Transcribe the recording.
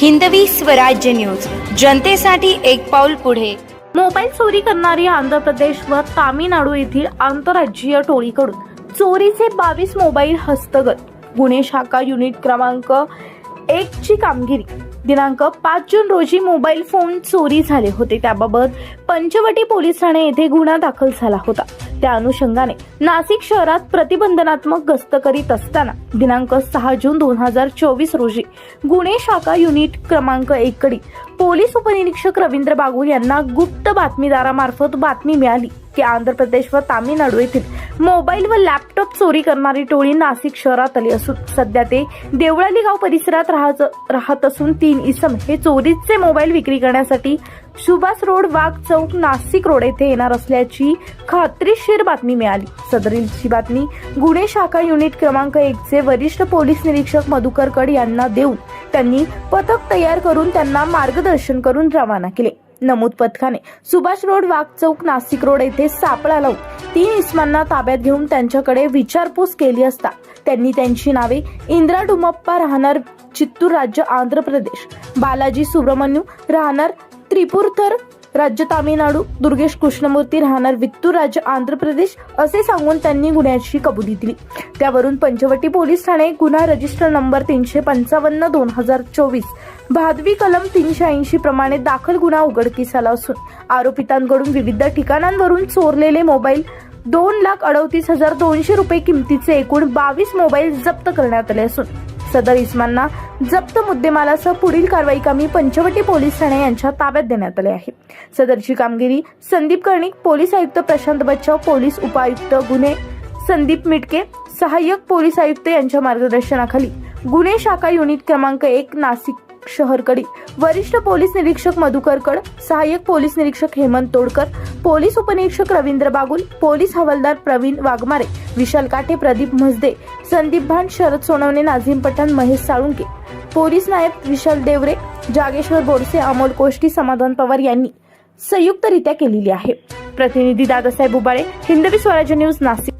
Hindavi Swarajya news. जनतेसाठी एक पाऊल पुढे. मोबाईल चोरी करणारी आंध्र प्रदेश व तामिळनाडू येथील आंतरराज्यीय टोळीकडून चोरीचे बावीस मोबाईल हस्तगत. गुन्हे शाखा युनिट क्रमांक एक ची कामगिरी. दिनांक पाच जून रोजी मोबाईल फोन चोरी झाले होते. त्याबाबत पंचवटी पोलीस ठाणे येथे गुन्हा दाखल झाला होता. त्या अनुषंगाने नाशिक शहरात प्रतिबंधनात्मक गस्त करीत असताना दिनांक सहा जून दोन हजार चोवीस रोजी गुन्हे शाखा युनिट क्रमांक एक पोलीस उपनिरीक्षक रवींद्र बागुल यांना गुप्त बातमीदारामार्फत बातमी मिळाली की आंध्र प्रदेश व तामिळनाडू येथील मोबाईल व लॅपटॉप चोरी करणारी टोळी नाशिक शहरात आली असून सध्या ते देवळाली गाव परिसरात राहत राहत असून तीन इसम हे चोरीचे मोबाईल विक्री करण्यासाठी सुभाष रोड वाघ चौक नाशिक रोड येथे येणार असल्याची खात्रीशीर बातमी मिळाली. सदरीलची बातमी गुन्हे शाखा युनिट क्रमांक एक चे वरिष्ठ पोलीस निरीक्षक मधुकर कड यांना देऊन त्यांनी पथक तयार करून त्यांना मार्गदर्शन करून रवाना केले. नमूद पथकाने सुभाष रोड वाघ चौक नाशिक रोड येथे सापळा लावून तीन इस्मांना ताब्यात घेऊन त्यांच्याकडे विचारपूस केली असता. त्यांनी त्यांची नावे इंद्रा डुमप्पा राहणार चित्तूर राज्य आंध्र प्रदेश बालाजी सुब्रमण्यू राहणार त्रिपुरथर राज्य तामिळनाडू दुर्गेश कृष्णमूर्ती राहणार वित्तूर राज्य आंध्र प्रदेश असे सांगून त्यांनी गुन्ह्याची कबुली दिली. त्यावरून पंचवटी पोलीस ठाणे गुन्हा रजिस्टर नंबर तीनशे पंचावन्न दोन हजार चोवीस भादवी कलम तीनशे ऐंशी प्रमाणे दाखल गुन्हा उघडकीस आला असून आरोपितांकडून विविध ठिकाणांवरून चोरलेले मोबाईल दोन लाख अडतीस हजार दोनशे रुपये किमतीचे एकूण बावीस मोबाईल जप्त करण्यात आले असून सदर इस्मांना जप्त मुद्देमालासह पुढील कारवाई कामी पंचवटी पोलीस ठाणे यांच्या ताब्यात देण्यात आले आहे. सदरची कामगिरी संदीप कर्णिक पोलीस आयुक्त प्रशांत बच्चाव पोलीस उपायुक्त गुन्हे संदीप मिटके सहाय्यक पोलीस आयुक्त यांच्या मार्गदर्शनाखाली गुन्हे शाखा युनिट क्रमांक एक नाशिक शहरकडी. वरिष्ठ पोलीस निरीक्षक मधुकर कड सहाय्यक पोलीस निरीक्षक हेमंत तोडकर पोलीस उपनिरीक्षक रवींद्र बागुल पोलीस हवालदार प्रवीण वाघमारे विशाल काठे प्रदीप म्हसदे संदीप भान शरद सोनवणे नाझीम पठाण महेश साळुंके. पोलीस नायब विशाल देवरे जागेश्वर बोरसे अमोल कोष्टी समाधान पवार यांनी संयुक्तरित्या केलेली आहे. प्रतिनिधी दादासाहेब उबाळे हिंदवी स्वराज्य न्यूज नाशिक.